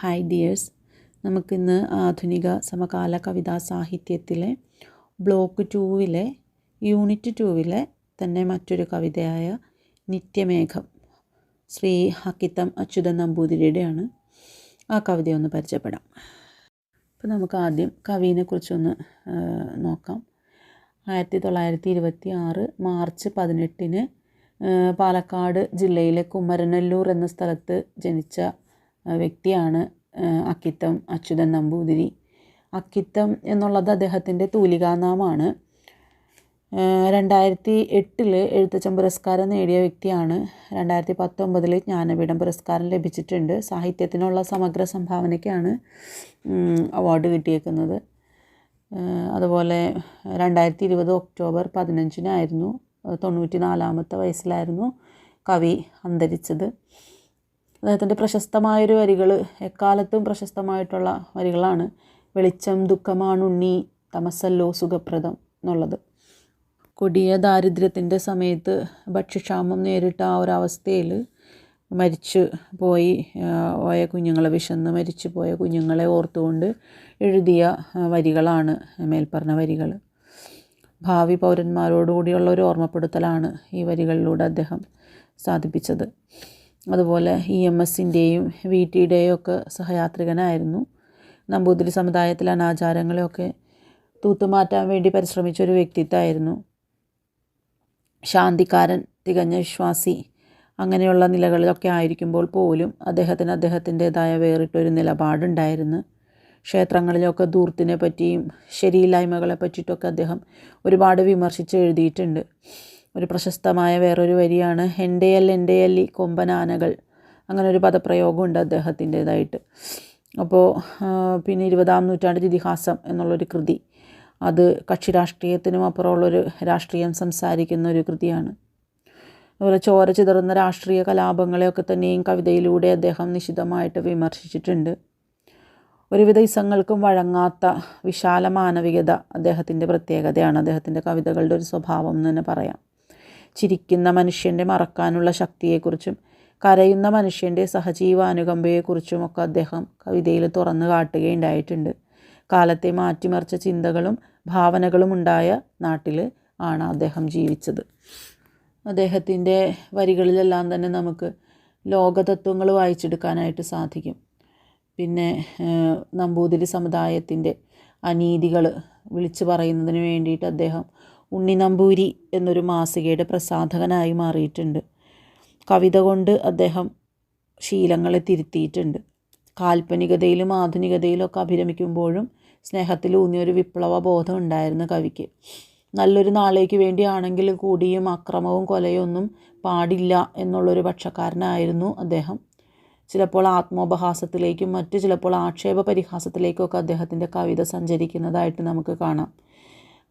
Hi dears നമുക്കിന്ന് ആധുനിക സമകാല കവിതാ സാഹിത്യത്തിലെ ബ്ലോക്ക് ടൂവിലെ യൂണിറ്റ് ടൂവിലെ തന്നെ മറ്റൊരു കവിതയായ നിത്യമേഘം ശ്രീ ഹക്കിത്തം അച്യുതൻ നമ്പൂതിരിയുടെയാണ് ആ കവിതയൊന്ന് പരിചയപ്പെടാം. അപ്പോൾ നമുക്ക് ആദ്യം കവിനെ കുറിച്ചൊന്ന് നോക്കാം. ആയിരത്തി തൊള്ളായിരത്തി ഇരുപത്തി ആറ് മാർച്ച് പതിനെട്ടിന് പാലക്കാട് ജില്ലയിലെ കുമരനല്ലൂർ എന്ന സ്ഥലത്ത് ജനിച്ച വ്യക്തിയാണ് അക്കിത്തം അച്യുതൻ നമ്പൂതിരി. അക്കിത്തം എന്നുള്ളത് അദ്ദേഹത്തിന്റെ തൂലികാനാമാണ്. രണ്ടായിരത്തി എട്ടിൽ എഴുത്തച്ഛൻ പുരസ്കാരം നേടിയ വ്യക്തിയാണ്. രണ്ടായിരത്തി പത്തൊമ്പതിൽ ജ്ഞാനപീഠം പുരസ്കാരം ലഭിച്ചിട്ടുണ്ട്. സാഹിത്യത്തിനുള്ള സമഗ്ര സംഭാവനയ്ക്കാണ് അവാർഡ് കിട്ടിയേക്കുന്നത്. അതുപോലെ രണ്ടായിരത്തി ഇരുപത് ഒക്ടോബർ പതിനഞ്ചിനായിരുന്നു തൊണ്ണൂറ്റി നാലാമത്തെ വയസ്സിലായിരുന്നു കവി അന്തരിച്ചത്. അദ്ദേഹത്തിന്റെ പ്രശസ്തമായൊരു വരികൾ എക്കാലത്തും പ്രശസ്തമായിട്ടുള്ള വരികളാണ്. വെളിച്ചം ദുഃഖമാണുണ്ണി തമസല്ലോ സുഖപ്രദം എന്നുള്ളത്. കൊടിയ ദാരിദ്ര്യത്തിന്റെ സമയത്ത് ഭക്ഷ്യക്ഷാമം നേരിട്ട ആ ഒരു അവസ്ഥയിൽ മരിച്ചു പോയി പോയ കുഞ്ഞുങ്ങളെ വിശന്ന് മരിച്ചു പോയ കുഞ്ഞുങ്ങളെ ഓർത്തുകൊണ്ട് എഴുതിയ വരികളാണ് മേൽപ്പറഞ്ഞ വരികൾ ഭാവി പൗരന്മാരോടുകൂടിയുള്ള ഒരു ഓർമ്മപ്പെടുത്തലാണ് ഈ വരികളിലൂടെ അദ്ദേഹം സാധിപ്പിച്ചത്. അതുപോലെ ഇ എം എസിന്റെയും വി ടിയുടെയും ഒക്കെ സഹയാത്രികനായിരുന്നു. നമ്പൂതിരി സമുദായത്തിലെ അനാചാരങ്ങളെയൊക്കെ തൂത്തുമാറ്റാൻ വേണ്ടി പരിശ്രമിച്ച ഒരു വ്യക്തിത്വമായിരുന്നു. ശാന്തിക്കാരൻ തികഞ്ഞ വിശ്വാസി അങ്ങനെയുള്ള നിലകളിലൊക്കെ ആയിരിക്കുമ്പോൾ പോലും അദ്ദേഹത്തിന് അദ്ദേഹത്തിന്റെതായ വേറിട്ടൊരു നിലപാടുണ്ടായിരുന്നു. ക്ഷേത്രങ്ങളിലൊക്കെ ദൂർത്തിനെ പറ്റിയും ശരിയില്ലായ്മകളെ പറ്റിയിട്ടൊക്കെ അദ്ദേഹം ഒരുപാട് വിമർശിച്ച് എഴുതിയിട്ടുണ്ട്. ഒരു പ്രശസ്തമായ വേറൊരു വരിയാണ് എന്റെയൽ ഈ കൊമ്പനാനകൾ. അങ്ങനെ ഒരു പദപ്രയോഗമുണ്ട് അദ്ദേഹത്തിന്റേതായിട്ട്. അപ്പോൾ പിന്നെ ഇരുപതാം നൂറ്റാണ്ട് ഇതിഹാസം എന്നുള്ളൊരു കൃതി. അത് കക്ഷി രാഷ്ട്രീയത്തിനും അപ്പുറമുള്ളൊരു രാഷ്ട്രീയം സംസാരിക്കുന്ന ഒരു കൃതിയാണ്. അതുപോലെ ചോര ചിതറുന്ന രാഷ്ട്രീയ കലാപങ്ങളെയൊക്കെ തന്നെയും കവിതയിലൂടെ അദ്ദേഹം നിശിതമായിട്ട് വിമർശിച്ചിട്ടുണ്ട്. ഒരുവിധ ഇസങ്ങൾക്കും വഴങ്ങാത്ത വിശാല മാനവികത അദ്ദേഹത്തിന്റെ പ്രത്യേകതയാണ്. അദ്ദേഹത്തിന്റെ കവിതകളുടെ ഒരു സ്വഭാവം എന്ന് തന്നെ പറയാം. ചിരിക്കുന്ന മനുഷ്യന്റെ മറക്കാനുള്ള ശക്തിയെക്കുറിച്ചും കരയുന്ന മനുഷ്യന്റെ സഹജീവാനുകമ്പയെക്കുറിച്ചും ഒക്കെ അദ്ദേഹം കവിതയിൽ തുറന്നു കാട്ടുകയുണ്ടായിട്ടുണ്ട്. കാലത്തെ മാറ്റിമറിച്ച ചിന്തകളും ഭാവനകളും ഉണ്ടായ നാട്ടിൽ ആണ് അദ്ദേഹം ജീവിച്ചത്. അദ്ദേഹത്തിന്റെ വരികളിലെല്ലാം തന്നെ നമുക്ക് ലോകതത്വങ്ങൾ വായിച്ചെടുക്കാനായിട്ട് സാധിക്കും. പിന്നെ നമ്പൂതിരി സമുദായത്തിന്റെ അനീതികൾ വിളിച്ചു പറയുന്നതിന് വേണ്ടിയിട്ട് അദ്ദേഹം ഉണ്ണി നമ്പൂരി എന്നൊരു മാസികയുടെ പ്രസാധകനായി മാറിയിട്ടുണ്ട്. കവിത കൊണ്ട് അദ്ദേഹം ശീലങ്ങളെ തിരുത്തിയിട്ടുണ്ട്. കാൽപ്പനികതയിലും ആധുനികതയിലും ഒക്കെ അഭിരമിക്കുമ്പോഴും സ്നേഹത്തിലൂന്നിയൊരു വിപ്ലവ ബോധം ഉണ്ടായിരുന്നു കവിക്ക്. നല്ലൊരു നാളേക്ക് വേണ്ടിയാണെങ്കിൽ കൂടിയും അക്രമവും കൊലയൊന്നും പാടില്ല എന്നുള്ളൊരു പക്ഷക്കാരനായിരുന്നു അദ്ദേഹം. ചിലപ്പോൾ ആത്മോപഹാസത്തിലേക്കും മറ്റു ചിലപ്പോൾ ആക്ഷേപ പരിഹാസത്തിലേക്കൊക്കെ അദ്ദേഹത്തിന്റെ കവിത സഞ്ചരിക്കുന്നതായിട്ട് നമുക്ക് കാണാം.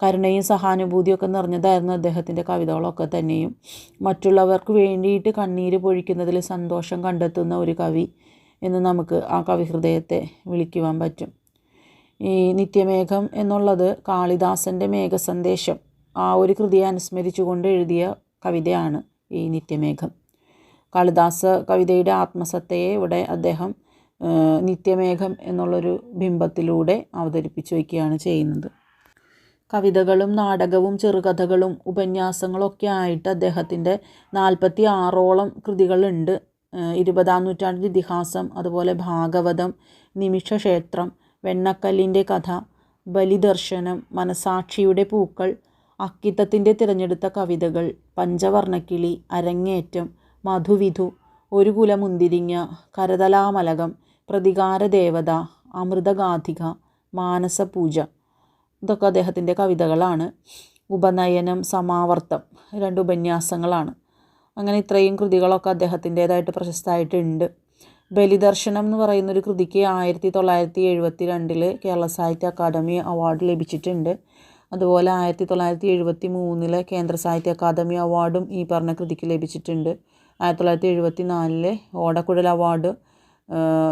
കരുണയും സഹാനുഭൂതിയൊക്കെ നിറഞ്ഞതായിരുന്നു അദ്ദേഹത്തിന്റെ കവിതകളൊക്കെ തന്നെയും. മറ്റുള്ളവർക്ക് വേണ്ടിയിട്ട് കണ്ണീര് പൊഴിക്കുന്നതിൽ സന്തോഷം കണ്ടെത്തുന്ന ഒരു കവി എന്ന് നമുക്ക് ആ കവിഹൃദയത്തെ വിളിക്കുവാൻ പറ്റും. ഈ നിത്യമേഘം എന്നുള്ളത് കാളിദാസന്റെ മേഘസന്ദേശം ആ ഒരു കൃതിയെ അനുസ്മരിച്ചുകൊണ്ട് എഴുതിയ കവിതയാണ് ഈ നിത്യമേഘം. കാളിദാസ കവിതയുടെ ആത്മസത്തയെ ഇവിടെ അദ്ദേഹം നിത്യമേഘം എന്നുള്ളൊരു ബിംബത്തിലൂടെ അവതരിപ്പിച്ചു വയ്ക്കുകയാണ് ചെയ്യുന്നത്. കവിതകളും നാടകവും ചെറുകഥകളും ഉപന്യാസങ്ങളൊക്കെ ആയിട്ട് അദ്ദേഹത്തിന്റെ നാൽപ്പത്തി ആറോളം കൃതികളുണ്ട് ഇരുപതാം നൂറ്റാണ്ടിന്റെ ഇതിഹാസം അതുപോലെ ഭാഗവതം നിമിഷക്ഷേത്രം വെണ്ണക്കല്ലിന്റെ കഥ ബലിദർശനം മനസാക്ഷിയുടെ പൂക്കൾ അക്കിത്തത്തിന്റെ തിരഞ്ഞെടുത്ത കവിതകൾ പഞ്ചവർണക്കിളി അരങ്ങേറ്റം മധുവിധു ഒരു കുലമുന്തിരിങ്ങ കരതലാമലകം പ്രതികാരദേവത അമൃതഗാധിക മാനസപൂജ ഇതൊക്കെ അദ്ദേഹത്തിന്റെ കവിതകളാണ്. ഉപനയനം സമാവർത്തം രണ്ട് ഉപന്യാസങ്ങളാണ്. അങ്ങനെ ഇത്രയും കൃതികളൊക്കെ അദ്ദേഹത്തിന്റേതായിട്ട് പ്രശസ്തമായിട്ടുണ്ട്. ബലിദർശനം എന്ന് പറയുന്നൊരു കൃതിക്ക് ആയിരത്തി തൊള്ളായിരത്തി എഴുപത്തി രണ്ടിൽ കേരള സാഹിത്യ അക്കാദമി അവാർഡ് ലഭിച്ചിട്ടുണ്ട്. അതുപോലെ ആയിരത്തി തൊള്ളായിരത്തി എഴുപത്തി മൂന്നിലെ കേന്ദ്ര സാഹിത്യ അക്കാദമി അവാർഡും ഈ പറഞ്ഞ കൃതിക്ക് ലഭിച്ചിട്ടുണ്ട്. ആയിരത്തി തൊള്ളായിരത്തി എഴുപത്തി നാലിലെ ഓടക്കുഴൽ അവാർഡ്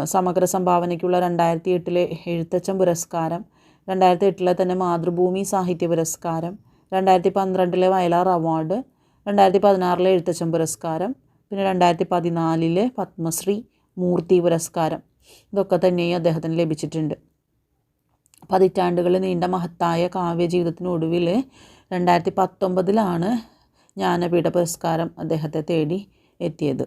സമഗ്ര സംഭാവനയ്ക്കുള്ള രണ്ടായിരത്തി എട്ടിലെ എഴുത്തച്ഛൻ പുരസ്കാരം രണ്ടായിരത്തി എട്ടിലെ തന്നെ മാതൃഭൂമി സാഹിത്യ പുരസ്കാരം രണ്ടായിരത്തി പന്ത്രണ്ടിലെ വയലാർ അവാർഡ് രണ്ടായിരത്തി പതിനാറിലെ എഴുത്തച്ഛൻ പുരസ്കാരം പിന്നെ രണ്ടായിരത്തി പതിനാലിലെ പത്മശ്രീ മൂർത്തി പുരസ്കാരം. ഇതൊക്കെ തന്നെയും അദ്ദേഹത്തിന് ലഭിച്ചിട്ടുണ്ട്. പതിറ്റാണ്ടുകൾ നീണ്ട മഹത്തായ കാവ്യ ജീവിതത്തിനൊടുവിൽ രണ്ടായിരത്തി പത്തൊമ്പതിലാണ് ജ്ഞാനപീഠ പുരസ്കാരം അദ്ദേഹത്തെ തേടി എത്തിയത്.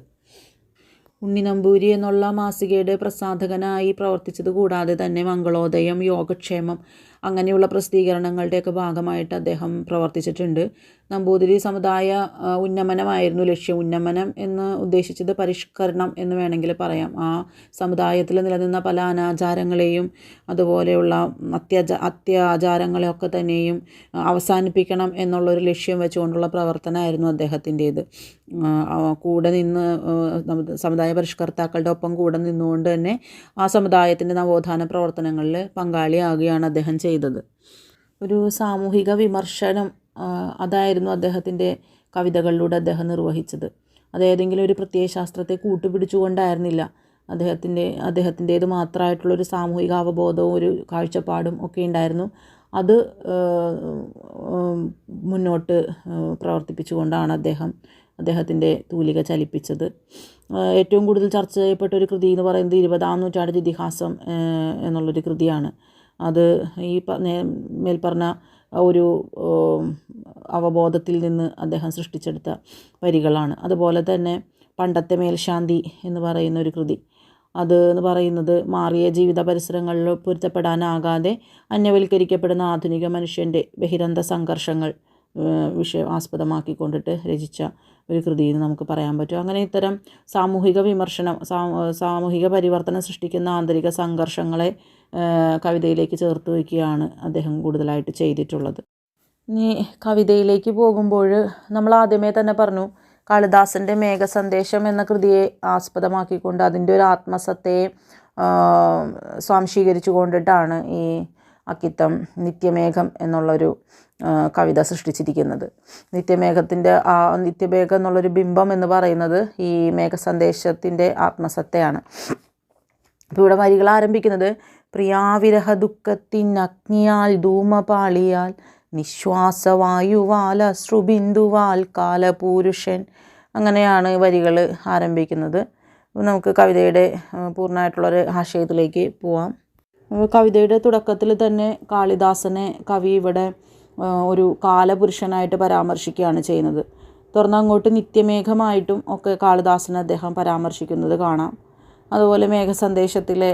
ഉണ്ണി നമ്പൂരി എന്നുള്ള മാസികയുടെ പ്രസാധകനായി പ്രവർത്തിച്ചത് കൂടാതെ തന്നെ മംഗളോദയം യോഗക്ഷേമം അങ്ങനെയുള്ള പ്രസിദ്ധീകരണങ്ങളുടെയൊക്കെ ഭാഗമായിട്ട് അദ്ദേഹം പ്രവർത്തിച്ചിട്ടുണ്ട്. നമ്പൂതിരി സമുദായ ഉന്നമനമായിരുന്നു ലക്ഷ്യം. ഉന്നമനം എന്ന് ഉദ്ദേശിച്ചത് പരിഷ്കരണം എന്ന് വേണമെങ്കിൽ പറയാം. ആ സമുദായത്തിൽ നിലനിന്ന പല അനാചാരങ്ങളെയും അതുപോലെയുള്ള അത്യാചാ അത്യാചാരങ്ങളെയൊക്കെ തന്നെയും അവസാനിപ്പിക്കണം എന്നുള്ളൊരു ലക്ഷ്യം വെച്ചുകൊണ്ടുള്ള പ്രവർത്തനമായിരുന്നു അദ്ദേഹത്തിന്റേത്. കൂടെ നിന്ന് സമുദായ പരിഷ്കർത്താക്കളുടെ ഒപ്പം കൂടെ നിന്നുകൊണ്ട് തന്നെ ആ സമുദായത്തിന്റെ നവോത്ഥാന പ്രവർത്തനങ്ങളിൽ പങ്കാളിയാകുകയാണ് അദ്ദേഹം ചെയ്തത്. ഒരു സാമൂഹിക വിമർശനം അതായിരുന്നു അദ്ദേഹത്തിന്റെ കവിതകളിലൂടെ അദ്ദേഹം നിർവഹിച്ചത്. അത് ഏതെങ്കിലും ഒരു പ്രത്യയശാസ്ത്രത്തെ കൂട്ടുപിടിച്ചുകൊണ്ടായിരുന്നില്ല. അദ്ദേഹത്തിന്റെ അദ്ദേഹത്തിന്റേത് മാത്രമായിട്ടുള്ളൊരു സാമൂഹിക അവബോധവും ഒരു കാഴ്ചപ്പാടും ഒക്കെ ഉണ്ടായിരുന്നു. അത് മുന്നോട്ട് പ്രവർത്തിപ്പിച്ചുകൊണ്ടാണ് അദ്ദേഹം അദ്ദേഹത്തിന്റെ തൂലിക ചലിപ്പിച്ചത്. ഏറ്റവും കൂടുതൽ ചർച്ച ചെയ്യപ്പെട്ട ഒരു കൃതി എന്ന് പറയുന്നത് ഇരുപതാം നൂറ്റാണ്ടിന്റെ ഇതിഹാസം എന്നുള്ളൊരു കൃതിയാണ്. അത് ഈ മേൽപ്പറഞ്ഞ ഒരു അവബോധത്തിൽ നിന്ന് അദ്ദേഹം സൃഷ്ടിച്ചെടുത്ത വരികളാണ്. അതുപോലെ തന്നെ പണ്ടത്തെ മേൽശാന്തി എന്ന് പറയുന്ന ഒരു കൃതി. അത് എന്ന് പറയുന്നത് മാറിയ ജീവിത പരിസരങ്ങളിൽ പൊരുത്തപ്പെടാനാകാതെ അന്യവൽക്കരിക്കപ്പെടുന്ന ആധുനിക മനുഷ്യന്റെ ബഹിരന്ത സംഘർഷങ്ങൾ വിഷയം ആസ്പദമാക്കിക്കൊണ്ടിട്ട് രചിച്ച ഒരു കൃതി എന്ന് നമുക്ക് പറയാൻ പറ്റും. അങ്ങനെ ഇത്തരം സാമൂഹിക വിമർശനം സാമൂഹിക പരിവർത്തനം സൃഷ്ടിക്കുന്ന ആന്തരിക സംഘർഷങ്ങളെ കവിതയിലേക്ക് ചേർത്ത് വയ്ക്കുകയാണ് അദ്ദേഹം കൂടുതലായിട്ട് ചെയ്തിട്ടുള്ളത്. ഇനി കവിതയിലേക്ക് പോകുമ്പോൾ നമ്മൾ ആദ്യമേ തന്നെ പറഞ്ഞു കാളിദാസന്റെ മേഘസന്ദേശം എന്ന കൃതിയെ ആസ്പദമാക്കിക്കൊണ്ട് അതിന്റെ ഒരു ആത്മസത്തയെ സ്വാംശീകരിച്ചു കൊണ്ടിട്ടാണ് ഈ അക്കിത്തം നിത്യമേഘം എന്നുള്ളൊരു കവിത സൃഷ്ടിച്ചിരിക്കുന്നത്. നിത്യമേഘത്തിന്റെ ആ നിത്യമേഘം എന്നുള്ളൊരു ബിംബം എന്ന് പറയുന്നത് ഈ മേഘസന്ദേശത്തിന്റെ ആത്മസത്തയാണ്. അപ്പോൾ ഇവിടെ വരികൾ ആരംഭിക്കുന്നത് പ്രിയാവിരഹ ദുഃഖത്തിൻ അഗ്നിയാൽ ധൂമപാളിയാൽ നിശ്വാസവായുവാൽ അശ്രുബിന്ദുവാൽ കാലപൂരുഷൻ. അങ്ങനെയാണ് വരികൾ ആരംഭിക്കുന്നത്. നമുക്ക് കവിതയുടെ പൂർണമായിട്ടുള്ളൊരു ആശയത്തിലേക്ക് പോവാം. കവിതയുടെ തുടക്കത്തിൽ തന്നെ കാളിദാസനെ കവി ഇവിടെ ഒരു കാലപുരുഷനായിട്ട് പരാമർശിക്കുകയാണ് ചെയ്യുന്നത്. തുടർന്ന് അങ്ങോട്ട് നിത്യമേഘമായിട്ടും ഒക്കെ കാളിദാസനെ അദ്ദേഹം പരാമർശിക്കുന്നത് കാണാം. അതുപോലെ മേഘസന്ദേശത്തിലെ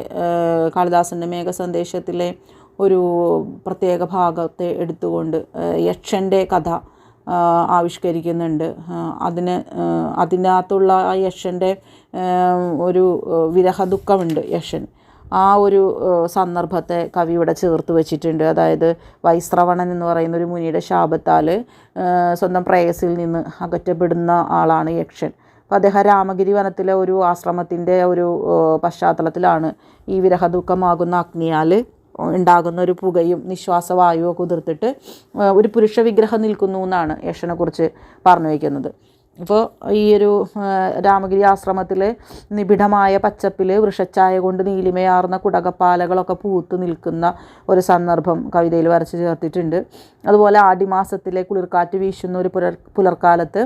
കാളിദാസന്റെ മേഘസന്ദേശത്തിലെ ഒരു പ്രത്യേക ഭാഗത്തെ എടുത്തുകൊണ്ട് യക്ഷന്റെ കഥ ആവിഷ്കരിക്കുന്നുണ്ട്. അതിന് അതിനകത്തുള്ള ആ യക്ഷന്റെ ഒരു വിരഹ ദുഃഖമുണ്ട് യക്ഷൻ. ആ ഒരു സന്ദർഭത്തെ കവി ഇവിടെ ചേർത്ത് വെച്ചിട്ടുണ്ട്. അതായത് വൈശ്രവണൻ എന്ന് പറയുന്ന ഒരു മുനിയുടെ ശാപത്താൽ സ്വന്തം പ്രേയസിൽ നിന്ന് അകറ്റപ്പെടുന്ന ആളാണ് യക്ഷൻ. അപ്പോൾ അദ്ദേഹം രാമഗിരി വനത്തിലെ ഒരു ആശ്രമത്തിന്റെ ഒരു പശ്ചാത്തലത്തിലാണ് ഈ വിരഹദുഃഖമാകുന്ന അഗ്നിയാൽ ഉണ്ടാകുന്ന ഒരു പുകയും നിശ്വാസവായുവോ കുതിർത്തിട്ട് ഉതിർത്തിട്ട് ഒരു പുരുഷ വിഗ്രഹം നിൽക്കുന്നു എന്നാണ് യക്ഷനെക്കുറിച്ച് പറഞ്ഞു വയ്ക്കുന്നത്. ഇപ്പോൾ ഈ ഒരു രാമഗിരി ആശ്രമത്തിലെ നിബിഡമായ പച്ചപ്പിൽ വൃഷച്ചായ കൊണ്ട് നീലിമയാർന്ന കുടകപ്പാലകളൊക്കെ പൂത്ത് നിൽക്കുന്ന ഒരു സന്ദർഭം കവിതയിൽ വരച്ച് ചേർത്തിട്ടുണ്ട്. അതുപോലെ ആടിമാസത്തിലെ കുളിർക്കാറ്റ് വീശുന്ന ഒരു പുലർ പുലർക്കാലത്ത്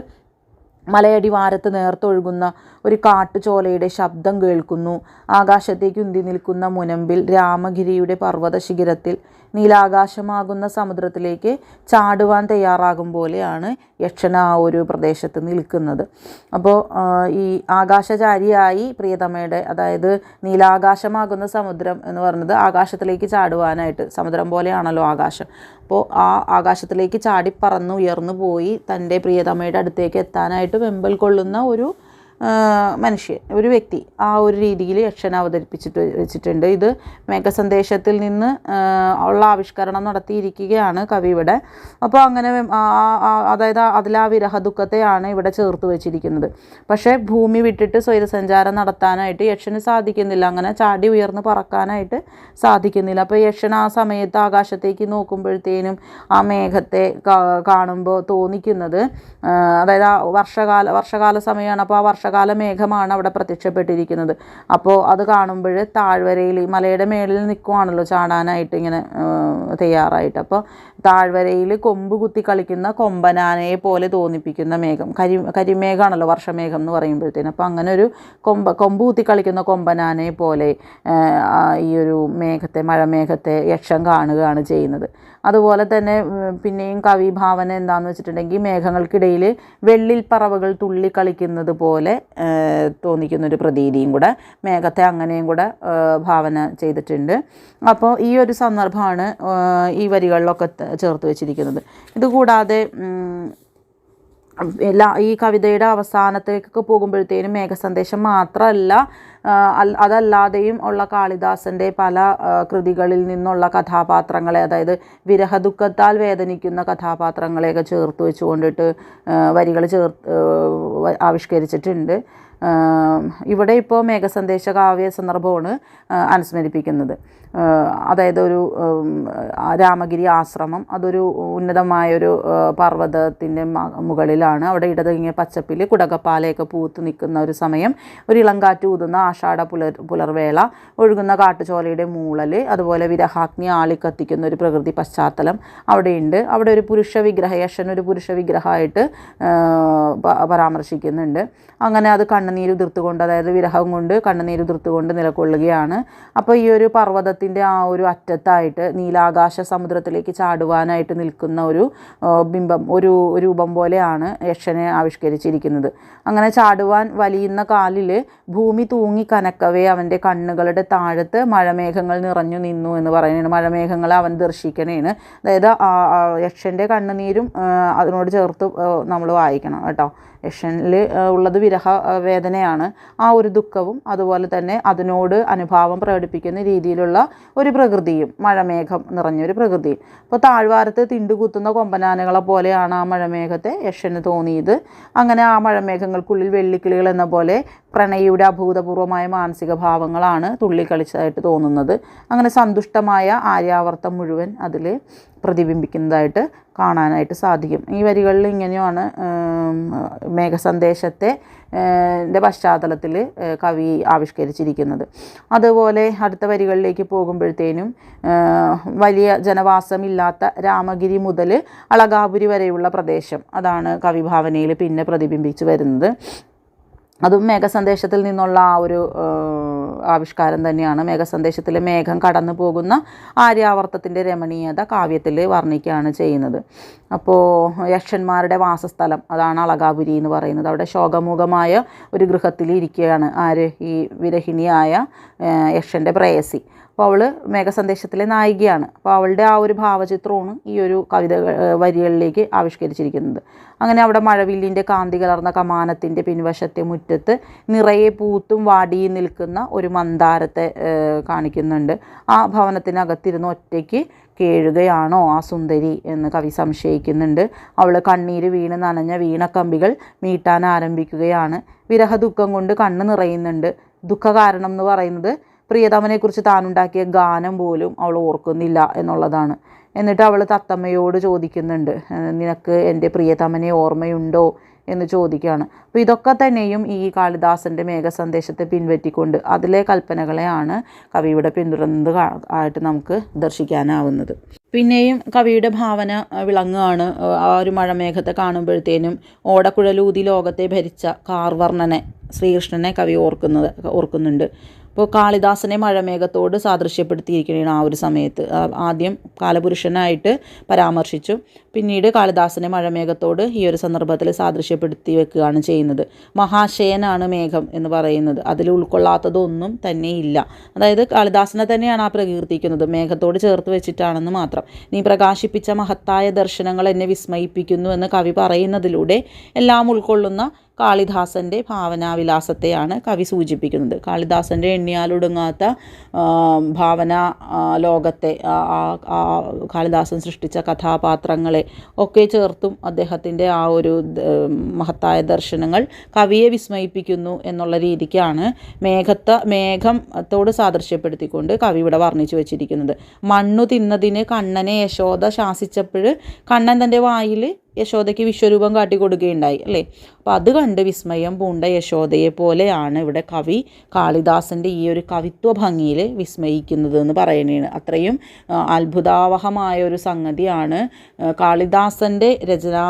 മലയടിവാരത്ത് നേർത്തൊഴുകുന്ന ഒരു കാട്ടുചോലയുടെ ശബ്ദം കേൾക്കുന്നു. ആകാശത്തേക്ക് ഉന്തി നിൽക്കുന്ന മുനമ്പിൽ രാമഗിരിയുടെ പർവത ശിഖരത്തിൽ നീലാകാശമാകുന്ന സമുദ്രത്തിലേക്ക് ചാടുവാൻ തയ്യാറാകും പോലെയാണ് യക്ഷന ആ ഒരു പ്രദേശത്ത് നിൽക്കുന്നത്. അപ്പോൾ ഈ ആകാശചാരിയായി പ്രിയതമയുടെ അതായത് നീലാകാശമാകുന്ന സമുദ്രം എന്ന് പറയുന്നത് ആകാശത്തിലേക്ക് ചാടുവാനായിട്ട് സമുദ്രം പോലെയാണല്ലോ ആകാശം. അപ്പോൾ ആ ആകാശത്തിലേക്ക് ചാടി പറന്ന് ഉയർന്നു പോയി തന്റെ പ്രിയതമയുടെ അടുത്തേക്ക് എത്താനായിട്ട് വെമ്പൽ കൊള്ളുന്ന ഒരു മനുഷ്യൻ ഒരു വ്യക്തി ആ ഒരു രീതിയിൽ യക്ഷൻ അവതരിപ്പിച്ചിട്ട് വെച്ചിട്ടുണ്ട്. ഇത് മേഘസന്ദേശത്തിൽ നിന്ന് ഉള്ള ആവിഷ്കരണം നടത്തിയിരിക്കുകയാണ് കവി ഇവിടെ. അപ്പോൾ അങ്ങനെ അതായത് അതിൽ ആ വിരഹ ദുഃഖത്തെയാണ് ഇവിടെ ചേർത്ത് വെച്ചിരിക്കുന്നത്. പക്ഷേ ഭൂമി വിട്ടിട്ട് സ്വൈരസഞ്ചാരം നടത്താനായിട്ട് യക്ഷന് സാധിക്കുന്നില്ല. അങ്ങനെ ചാടി ഉയർന്ന് പറക്കാനായിട്ട് സാധിക്കുന്നില്ല. അപ്പോൾ യക്ഷൻ ആ സമയത്ത് ആകാശത്തേക്ക് നോക്കുമ്പോഴത്തേനും ആ മേഘത്തെ കാണുമ്പോൾ തോന്നിക്കുന്നത് അതായത് ആ വർഷകാല വർഷകാല സമയമാണ്. അപ്പോൾ ആ വർഷകാല വർഷകാല മേഘമാണ് അവിടെ പ്രത്യക്ഷപ്പെട്ടിരിക്കുന്നത്. അപ്പോൾ അത് കാണുമ്പോൾ താഴ്വരയിൽ മലയുടെ മേളിൽ നിൽക്കുവാണല്ലോ ചാടാനായിട്ട് ഇങ്ങനെ തയ്യാറായിട്ട്. അപ്പോൾ താഴ്വരയിൽ കൊമ്പ് കുത്തി കളിക്കുന്ന കൊമ്പനാനയെ പോലെ തോന്നിപ്പിക്കുന്ന മേഘം. കരി കരിമേഘമാണല്ലോ വർഷമേഘം എന്ന് പറയുമ്പോഴത്തേനും. അപ്പോൾ അങ്ങനെ ഒരു കൊമ്പ കൊമ്പ് കുത്തി കളിക്കുന്ന കൊമ്പനാനയെ പോലെ ഈ ഒരു മേഘത്തെ മഴമേഘത്തെ യക്ഷം കാണുകയാണ് ചെയ്യുന്നത്. അതുപോലെ തന്നെ പിന്നെയും കവി ഭാവന എന്താണെന്ന് വെച്ചിട്ടുണ്ടെങ്കിൽ മേഘങ്ങൾക്കിടയിൽ വെള്ളിൽ പറവകൾ തുള്ളി കളിക്കുന്നത് പോലെ തോന്നിക്കുന്നൊരു പ്രതീതിയും കൂടെ മേഘത്തെ അങ്ങനെയും കൂടെ ഭാവന ചെയ്തിട്ടുണ്ട്. അപ്പോൾ ഈ ഒരു സന്ദർഭമാണ് ഈ വരികളിലൊക്കെ ചേർത്ത് വെച്ചിരിക്കുന്നത്. ഇതുകൂടാതെ എല്ലാ ഈ കവിതയുടെ അവസാനത്തേക്കൊക്കെ പോകുമ്പോഴത്തേനും മേഘസന്ദേശം മാത്രമല്ല അതല്ലാതെയും ഉള്ള കാളിദാസന്റെ പല കൃതികളിൽ നിന്നുള്ള കഥാപാത്രങ്ങളെ അതായത് വിരഹദുഃഖത്താൽ വേദനിക്കുന്ന കഥാപാത്രങ്ങളെയൊക്കെ ചേർത്ത് വെച്ചുകൊണ്ടിട്ട് വരികൾ ചേർത്ത് ആവിഷ്കരിച്ചിട്ടുണ്ട്. ഇവിടെ ഇപ്പോൾ മേഘസന്ദേശ കാവ്യ സന്ദർഭമാണ് അനുസ്മരിപ്പിക്കുന്നത്. അതായത് ഒരു രാമഗിരി ആശ്രമം അതൊരു ഉന്നതമായൊരു പർവതത്തിന്റെ മുകളിലാണ്. അവിടെ ഇടതിങ്ങിയ പച്ചപ്പിൽ കുടകപ്പാലയൊക്കെ പൂത്ത് നിൽക്കുന്ന ഒരു സമയം. ഒരു ഇളങ്കാറ്റ് ഊതുന്ന ആഷാഢ പുലർ പുലർവേള ഒഴുകുന്ന കാട്ടുചോലയുടെ മൂളൽ അതുപോലെ വിരഹാഗ്നി ആളിക്കത്തിക്കുന്ന ഒരു പ്രകൃതി പശ്ചാത്തലം അവിടെയുണ്ട്. അവിടെ ഒരു പുരുഷ വിഗ്രഹ യക്ഷൻ ഒരു പുരുഷ വിഗ്രഹമായിട്ട് പരാമർശിക്കുന്നുണ്ട്. അങ്ങനെ അത് കണ്ണുനീര് ഉതിർത്തുകൊണ്ട് അതായത് വിരഹം കൊണ്ട് കണ്ണുനീര് ഉതിർത്തുകൊണ്ട് നിലകൊള്ളുകയാണ്. അപ്പോൾ ഈ ഒരു പർവതത്തിന്റെ ആ ഒരു അറ്റത്തായിട്ട് നീലാകാശ സമുദ്രത്തിലേക്ക് ചാടുവാനായിട്ട് നിൽക്കുന്ന ഒരു ബിംബം ഒരു രൂപം പോലെയാണ് യക്ഷനെ ആവിഷ്കരിച്ചിരിക്കുന്നത്. അങ്ങനെ ചാടുവാൻ വലിയുന്ന കാലിൽ ഭൂമി തൂങ്ങി കനക്കവേ അവന്റെ കണ്ണുകളുടെ താഴത്ത് മഴമേഘങ്ങൾ നിറഞ്ഞു നിന്നു എന്ന് പറയുന്നത് മഴമേഘങ്ങൾ അവൻ ദർശിക്കണേണ് അതായത് യക്ഷന്റെ കണ്ണുനീരും അതിനോട് ചേർത്ത് നമ്മൾ വായിക്കണം കേട്ടോ. യക്ഷനിൽ ഉള്ളത് വിരഹ വേദനയാണ്. ആ ഒരു ദുഃഖവും അതുപോലെ തന്നെ അതിനോട് അനുഭാവം പ്രകടിപ്പിക്കുന്ന രീതിയിലുള്ള ഒരു പ്രകൃതിയും മഴമേഘം നിറഞ്ഞൊരു പ്രകൃതിയും. അപ്പോൾ താഴ്വാരത്ത് തിണ്ടുകുത്തുന്ന കൊമ്പനാനകളെ പോലെയാണ് ആ മഴമേഘത്തെ യക്ഷന് തോന്നിയത്. അങ്ങനെ ആ മഴമേഘങ്ങൾക്കുള്ളിൽ വെള്ളിക്കിളികൾ എന്ന പോലെ പ്രണയിയുടെ അഭൂതപൂർവമായ മാനസിക ഭാവങ്ങളാണ് തുള്ളിക്കളിച്ചതായിട്ട് തോന്നുന്നത്. അങ്ങനെ സന്തുഷ്ടമായ ആര്യാവർത്തം മുഴുവൻ അതിൽ പ്രതിബിംബിക്കുന്നതായിട്ട് കാണാനായിട്ട് സാധിക്കും. ഈ വരികളിൽ ഇങ്ങനെയാണ് മേഘസന്ദേശത്തെ പശ്ചാത്തലത്തിൽ കവി ആവിഷ്കരിച്ചിരിക്കുന്നത്. അതുപോലെ അടുത്ത വരികളിലേക്ക് പോകുമ്പോഴത്തേനും വലിയ ജനവാസമില്ലാത്ത രാമഗിരി മുതൽ അളകാപുരി വരെയുള്ള പ്രദേശം അതാണ് കവിഭാവനയിൽ പിന്നെ പ്രതിബിംബിച്ച് വരുന്നത്. അതും മേഘസന്ദേശത്തിൽ നിന്നുള്ള ആ ഒരു ആവിഷ്കാരം തന്നെയാണ്. മേഘസന്ദേശത്തിലെ മേഘം കടന്നു പോകുന്ന ആര്യാവർത്തത്തിന്റെ രമണീയത കാവ്യത്തിൽ വർണിക്കുകയാണ് ചെയ്യുന്നത്. അപ്പോൾ യക്ഷന്മാരുടെ വാസസ്ഥലം അതാണ് അളകാപുരി എന്ന് പറയുന്നത്. അവിടെ ശോകമുഖമായ ഒരു ഗൃഹത്തിൽ ഇരിക്കുകയാണ് ആര്? ഈ വിരഹിണിയായ യക്ഷന്റെ പ്രേയസി. അപ്പോൾ അവൾ മേഘസന്ദേശത്തിലെ നായികയാണ്. അപ്പോൾ അവളുടെ ആ ഒരു ഭാവചിത്രമാണ് ഈ ഒരു കവിത വരികളിലേക്ക് ആവിഷ്കരിച്ചിരിക്കുന്നത്. അങ്ങനെ അവിടെ മഴവില്ലിന്റെ കാന്തി കലർന്ന കമാനത്തിന്റെ പിൻവശത്തെ മുറ്റത്ത് നിറയെ പൂത്തും വാടിയും നിൽക്കുന്ന ഒരു മന്ദാരത്തെ കാണിക്കുന്നുണ്ട്. ആ ഭവനത്തിനകത്തിരുന്ന് ഒറ്റയ്ക്ക് കേഴുകയാണോ ആ സുന്ദരി എന്ന് കവി സംശയിക്കുന്നുണ്ട്. അവൾ കണ്ണീര് വീണ് നനഞ്ഞ വീണക്കമ്പികൾ മീട്ടാൻ ആരംഭിക്കുകയാണ്. വിരഹ ദുഃഖം കൊണ്ട് കണ്ണ് നിറയുന്നുണ്ട്. ദുഃഖ കാരണം എന്ന് പറയുന്നത് പ്രിയതമനെക്കുറിച്ച് താനുണ്ടാക്കിയ ഗാനം പോലും അവൾ ഓർക്കുന്നില്ല എന്നുള്ളതാണ്. എന്നിട്ട് അവൾ തത്തമ്മയോട് ചോദിക്കുന്നുണ്ട് നിനക്ക് എന്റെ പ്രിയതമനെ ഓർമ്മയുണ്ടോ? എന്ന് ചോദിക്കുകയാണ്. അപ്പോൾ ഇതൊക്കെ തന്നെയും ഈ കാളിദാസന്റെ മേഘസന്ദേശത്തെ പിൻവറ്റിക്കൊണ്ട് അതിലെ കൽപ്പനകളെയാണ് കവിയുടെ പിന്തുടർന്നത് ആയിട്ട് നമുക്ക് ദർശിക്കാനാവുന്നത്. പിന്നെയും കവിയുടെ ഭാവന വിളങ്ങുകയാണ് ആ ഒരു മഴമേഘത്തെ കാണുമ്പോഴത്തേനും ഓടക്കുഴലൂതി ലോകത്തെ ഭരിച്ച കാർവർണനെ ശ്രീകൃഷ്ണനെ കവി ഓർക്കുന്നത് ഓർക്കുന്നുണ്ട്. ഇപ്പോൾ കാളിദാസനെ മഴമേഘത്തോട് സാദൃശ്യപ്പെടുത്തിയിരിക്കുകയാണ് ആ ഒരു സമയത്ത്. ആദ്യം കാലപുരുഷനായിട്ട് പരാമർശിച്ചു. പിന്നീട് കാളിദാസനെ മഴമേഘത്തോട് ഈ ഒരു സന്ദർഭത്തിൽ സാദൃശ്യപ്പെടുത്തി വെക്കുകയാണ് ചെയ്യുന്നത്. മഹാശയനാണ് മേഘം എന്ന് പറയുന്നത്. അതിൽ ഉൾക്കൊള്ളാത്തതൊന്നും തന്നെ ഇല്ല. അതായത് കാളിദാസനെ തന്നെയാണ് ആ പ്രകീർത്തിക്കുന്നത്. മേഘത്തോട് ചേർത്ത് വെച്ചിട്ടാണെന്ന് മാത്രം. നീ പ്രകാശിപ്പിച്ച മഹത്തായ ദർശനങ്ങൾ എന്നെ വിസ്മയിപ്പിക്കുന്നു എന്ന് കവി പറയുന്നതിലൂടെ എല്ലാം ഉൾക്കൊള്ളുന്ന കാളിദാസന്റെ ഭാവനാവിലാസത്തെയാണ് കവി സൂചിപ്പിക്കുന്നത്. കാളിദാസന്റെ എണ്ണിയാലൊടുങ്ങാത്ത ഭാവന ലോകത്തെ കാളിദാസൻ സൃഷ്ടിച്ച കഥാപാത്രങ്ങളെ ഒക്കെ ചേർത്തും അദ്ദേഹത്തിന്റെ ആ ഒരു മഹത്തായ ദർശനങ്ങൾ കവിയെ വിസ്മയിപ്പിക്കുന്നു എന്നുള്ള രീതിക്കാണ് മേഘത്ത മേഘത്തോട് സാദൃശ്യപ്പെടുത്തിക്കൊണ്ട് കവി ഇവിടെ വർണിച്ചു വെച്ചിരിക്കുന്നത്. മണ്ണു തിന്നതിന് കണ്ണനെ യശോദ ശാസിച്ചപ്പോൾ കണ്ണൻ തന്റെ വായിൽ യശോദയ്ക്ക് വിശ്വരൂപം കാട്ടിക്കൊടുക്കുകയുണ്ടായി അല്ലേ? അപ്പോൾ അത് കണ്ട് വിസ്മയം പൂണ്ട യശോദയെ പോലെയാണ് ഇവിടെ കവി കാളിദാസന്റെ ഈ ഒരു കവിത്വ ഭംഗിയിൽ വിസ്മയിക്കുന്നത് എന്ന് പറയുന്നതാണ് അത്രയും അത്ഭുതാവഹമായ ഒരു സംഗതിയാണ് കാളിദാസന്റെ രചനാ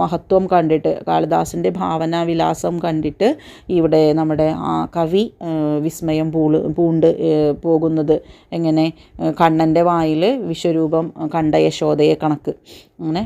മഹത്വം കണ്ടിട്ട് കാളിദാസന്റെ ഭാവനാ വിലാസം കണ്ടിട്ട് ഇവിടെ നമ്മുടെ ആ കവി വിസ്മയം പൂൾ പൂണ്ട് പോകുന്നത് എങ്ങനെ കണ്ണന്റെ വായിൽ വിശ്വരൂപം കണ്ട യശോദയെ കണക്ക്. അങ്ങനെ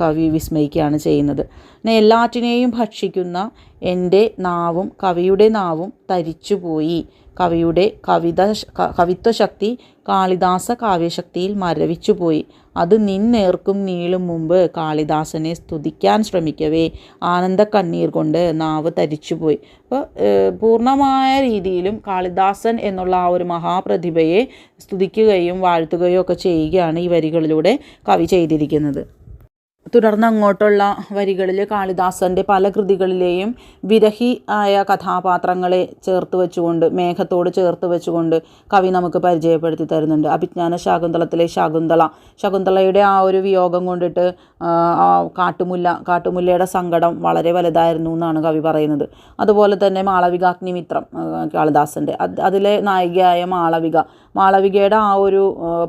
കവി വിസ്മയിക്കുകയാണ് ചെയ്യുന്നത്. എല്ലാറ്റിനെയും ഭക്ഷിക്കുന്ന എന്റെ നാവും കവിയുടെ നാവും തരിച്ചുപോയി. കവിയുടെ കവിത കവിത്വശക്തി കാളിദാസ കാവ്യശക്തിയിൽ മരവിച്ചുപോയി. അത് നിന്നേർക്കും നീളും മുമ്പ് കാളിദാസനെ സ്തുതിക്കാൻ ശ്രമിക്കവേ. ആനന്ദ കണ്ണീർ കൊണ്ട് നാവ് തരിച്ചുപോയി. അപ്പോൾ പൂർണമായ രീതിയിലും കാളിദാസൻ എന്നുള്ള ആ ഒരു മഹാപ്രതിഭയെ സ്തുതിക്കുകയും വാഴ്ത്തുകയും ഒക്കെ ചെയ്യുകയാണ് ഈ വരികളിലൂടെ കവി ചെയ്തിരിക്കുന്നത്. തുടർന്ന് അങ്ങോട്ടുള്ള വരികളിൽ കാളിദാസന്റെ പല കൃതികളിലെയും വിരഹി ആയ കഥാപാത്രങ്ങളെ ചേർത്ത് വെച്ചുകൊണ്ട് മേഘത്തോട് ചേർത്ത് വെച്ചുകൊണ്ട് കവി നമുക്ക് പരിചയപ്പെടുത്തി തരുന്നുണ്ട്. അഭിജ്ഞാന ശാകുന്തളത്തിലെ ശകുന്തള. ശകുന്തളയുടെ ആ ഒരു വിയോഗം കൊണ്ടിട്ട് കാട്ടുമുല്ല കാട്ടുമുല്ലയുടെ സങ്കടം വളരെ വലുതായിരുന്നു എന്നാണ് കവി പറയുന്നത്. അതുപോലെ തന്നെ മാളവികാഗ്നിമിത്രം കാളിദാസന്റെ അതിലെ നായികയായ മാളവിക മാളവികയുടെ ആ ഒരു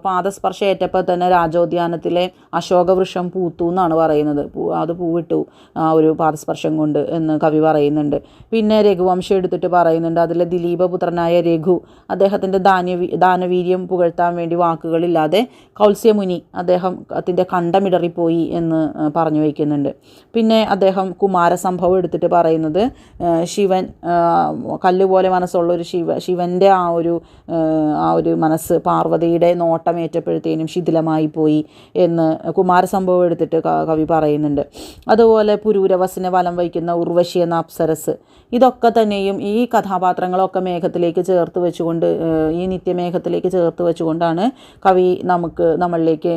പാദസ്പർശം ഏറ്റപ്പോൾ തന്നെ രാജോദ്യാനത്തിലെ അശോകവൃക്ഷം പൂത്തു എന്നാണ് പറയുന്നത്. അത് പൂവിട്ടു ആ ഒരു പാദസ്പർശം കൊണ്ട് എന്ന് കവി പറയുന്നുണ്ട്. പിന്നെ രഘുവംശം എടുത്തിട്ട് പറയുന്നുണ്ട് അതിലെ ദിലീപപുത്രനായ രഘു അദ്ദേഹത്തിന്റെ ദാനവീ ദാനവീര്യം പുകഴ്ത്താൻ വേണ്ടി വാക്കുകളില്ലാതെ കൗത്സ്യമുനി അദ്ദേഹം അതിന്റെ കണ്ടമിടറിപ്പോയി എന്ന് പറഞ്ഞു വയ്ക്കുന്നുണ്ട്. പിന്നെ അദ്ദേഹം കുമാരസംഭവം എടുത്തിട്ട് പറയുന്നത് ശിവൻ കല്ലുപോലെ മനസ്സുള്ള ഒരു ശിവ ശിവന്റെ ആ ഒരു ആ ഒരു മനസ്സ് പാർവതിയുടെ നോട്ടമേറ്റപ്പോഴത്തേനും ശിഥിലമായി പോയി എന്ന് കുമാരസംഭവം എടുത്തിട്ട് കവി പറയുന്നുണ്ട്. അതുപോലെ പുരൂരവസിനെ വലം വഹിക്കുന്ന ഉർവശി എന്ന അപ്സരസ് ഇതൊക്കെ തന്നെയും ഈ കഥാപാത്രങ്ങളൊക്കെ മേഘത്തിലേക്ക് ചേർത്ത് വെച്ചുകൊണ്ട് ഈ നിത്യമേഘത്തിലേക്ക് ചേർത്ത് വെച്ചുകൊണ്ടാണ് കവി നമുക്ക് നമ്മളിലേക്ക്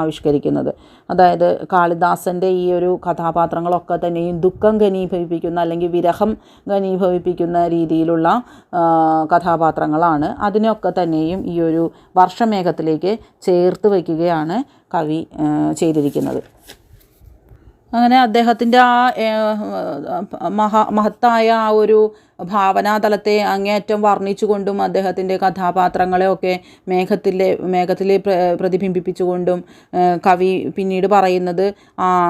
ആവിഷ്കരിക്കുന്നത്. അതായത് കാളിദാസന്റെ ഈ ഒരു കഥാപാത്രങ്ങളൊക്കെ തന്നെയും ദുഃഖം ഘനീഭവിപ്പിക്കുന്ന അല്ലെങ്കിൽ വിരഹം ഘനീഭവിപ്പിക്കുന്ന രീതിയിലുള്ള കഥാപാത്രങ്ങളാണ്. അതിനൊക്കെ തന്നെയും ഈ ഒരു വർഷമേഘത്തിലേക്ക് ചേർത്ത് വയ്ക്കുകയാണ് കവി ചെയ്തിരിക്കുന്നത്. അങ്ങനെ അദ്ദേഹത്തിന്റെ ആ മഹാ മഹത്തായ ആ ഒരു ഭാവനാതലത്തെ അങ്ങേയറ്റം വർണിച്ചുകൊണ്ടും അദ്ദേഹത്തിന്റെ കഥാപാത്രങ്ങളെയൊക്കെ മേഘത്തിലെ മേഘത്തിൽ പ്ര പ്രതിബിംബിപ്പിച്ചുകൊണ്ടും കവി പിന്നീട് പറയുന്നത്